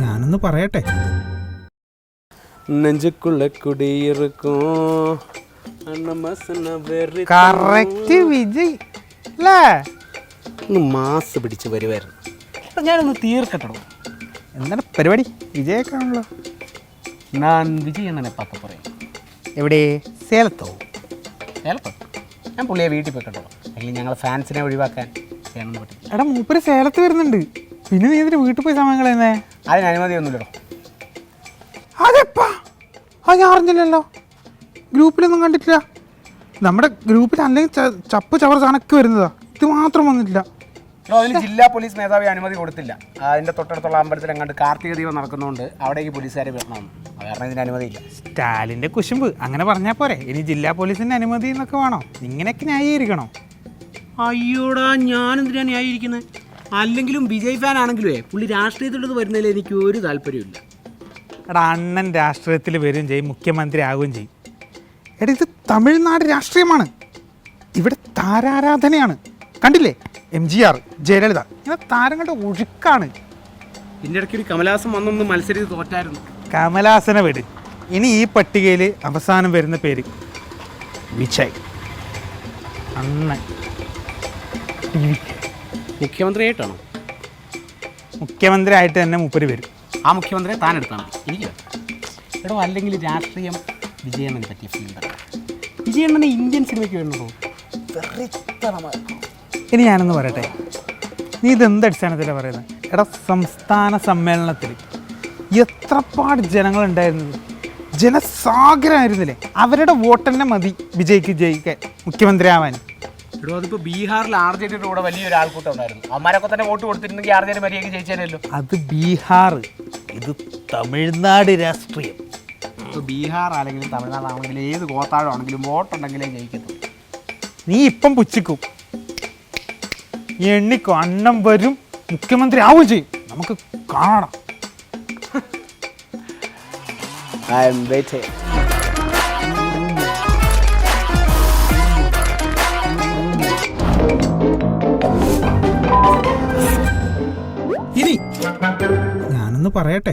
ഞാനൊന്ന് പറയട്ടെ. നെഞ്ചുക്കുള്ള കുടിയിരിക്കും. Very correct Vijay. അല്ലേ? ഒന്ന് മാസ് പിടിച്ച് വരുമായിരുന്നു അപ്പം ഞാനൊന്ന് തീർക്കട്ടോ എന്താണ് പരിപാടി? വിജയക്കാണല്ലോ ഞാൻ വിജയ് എന്നാണ് പാപ്പ പറയും എവിടെ? സേലത്തോ? സേലത്തോ? ഞാൻ പുള്ളിയെ വീട്ടിൽ പോയി കണ്ടോ അല്ലെങ്കിൽ ഞങ്ങൾ ഫാൻസിനെ ഒഴിവാക്കാൻ ചെയ്യണമെന്ന് പറ്റില്ല. എടാ മൂപ്പര് സേലത്ത് വരുന്നുണ്ട്. പിന്നെ നീ വീട്ടിൽ പോയി സമയം കളയുന്നേ? അതിന് അനുമതിയൊന്നുമില്ലടോ അതെപ്പാ. അത് ഞാൻ അറിഞ്ഞില്ലല്ലോ. ഗ്രൂപ്പിലൊന്നും കണ്ടിട്ടില്ല. നമ്മുടെ ഗ്രൂപ്പിൽ അല്ലെങ്കിൽ ച- ചപ്പ് ചവർ കണക്ക് വരുന്നതാ. ഇത് മാത്രം വന്നിട്ടില്ല. എടോ, അതിന് ജില്ലാ പോലീസ് മേധാവി അനുമതി കൊടുത്തില്ല. അതിന്റെ തൊട്ടടുത്തുള്ള അമ്പലത്തിൽ അങ്ങോട്ട് കാർത്തിക ദീപം നടക്കുന്നതുകൊണ്ട് അവിടേക്ക് പോലീസുകാരെ വിടണം അത് കാരണം ഇതിന് അനുമതിയില്ല സ്റ്റാലിന്റെ കുശുമ്പ്. അങ്ങനെ പറഞ്ഞാൽ പോരെ. ഇനി ജില്ലാ പോലീസിന്റെ അനുമതി എന്നൊക്കെ വേണോ? ഇങ്ങനെയൊക്കെ ന്യായീകരിക്കണോ? അയ്യോടാ ഞാൻ എന്തിനാണ് ന്യായീകരിക്കുന്നത് അല്ലെങ്കിലും വിജയ് ഫാൻ ആണെങ്കിലേ പുള്ളി രാഷ്ട്രീയത്തിലത് വരുന്നതിൽ എനിക്ക് ഒരു താല്പര്യമില്ല എടാ അണ്ണൻ രാഷ്ട്രീയത്തിൽ വരും ചെയ്യും മുഖ്യമന്ത്രി ആവുകയും ചെയ്യും. എടാ ഇത് തമിഴ്നാട് രാഷ്ട്രീയമാണ്. ഇവിടെ താരാരാധനയാണ്. കണ്ടില്ലേ? എം ജി ആർ ജയലളിത ഇങ്ങനെ താരങ്ങളുടെ ഒഴുക്കാണ്. ഇതിന്റെ ഇടയ്ക്ക് ഒരു കമലഹാസം വന്നൊന്ന് മത്സരിച്ച് തോറ്റായിരുന്നു. കമലാസനെ വീട്. ഇനി ഈ പട്ടികയിൽ അവസാനം വരുന്ന പേര് വിജയ്. അണ്ണൻ. മുഖ്യമന്ത്രിയായിട്ടാണോ? മുഖ്യമന്ത്രിയായിട്ട് തന്നെ മുപ്പര് വരും. ആ മുഖ്യമന്ത്രിയെ താൻ എടുത്താണ്. എനിക്ക്. എടോ അല്ലെങ്കിൽ രാഷ്ട്രീയം വിജയണ്ണനെ പറ്റിയ ഫീൽഡാണ് വിജയണ്ണനെ ഇന്ത്യൻ സിനിമയ്ക്ക് വേണ്ടോ ഇനി ഞാനൊന്ന് പറയട്ടെ. നീ ഇതെന്ത് അടിസ്ഥാനത്തിലാണ് പറയുന്നത്? എടാ സംസ്ഥാന സമ്മേളനത്തിൽ എത്രപ്പാട് ജനങ്ങളുണ്ടായിരുന്നത് ജനസാഗരമായിരുന്നില്ലേ അവരുടെ വോട്ട് തന്നെ മതി വിജയിക്ക് ജയിക്കാൻ മുഖ്യമന്ത്രി ആവാൻ എടോ അതിപ്പോ ബീഹാറിൽ ആർ ജെ ഡിയുടെ കൂടെ വലിയൊരു ആൾക്കൂട്ടം ഉണ്ടായിരുന്നു. അവന്മാരൊക്കെ തന്നെ വോട്ട് കൊടുത്തിരുന്നെങ്കിൽ ആർ ജെ ഡി മര്യാദയ്ക്ക് ജയിച്ചാലല്ലോ അത് ബീഹാർ ഇത് തമിഴ്നാട് രാഷ്ട്രീയം. ഇപ്പോൾ ബീഹാർ ആണെങ്കിലും തമിഴ്നാടാണെങ്കിലും ഏത് ഗോത്താഴമാണെങ്കിലും വോട്ടുണ്ടെങ്കിലേ ജയിക്കത്തുള്ളൂ. നീ ഇപ്പം പുച്ഛിക്കും. എണ്ണിക്കോ അണ്ണം വരും മുഖ്യമന്ത്രി ആവുകയും ചെയ്യും. നമുക്ക് കാണാം ഐ എം വെയിറ്റിംഗ് ഇനി പറയട്ടെ.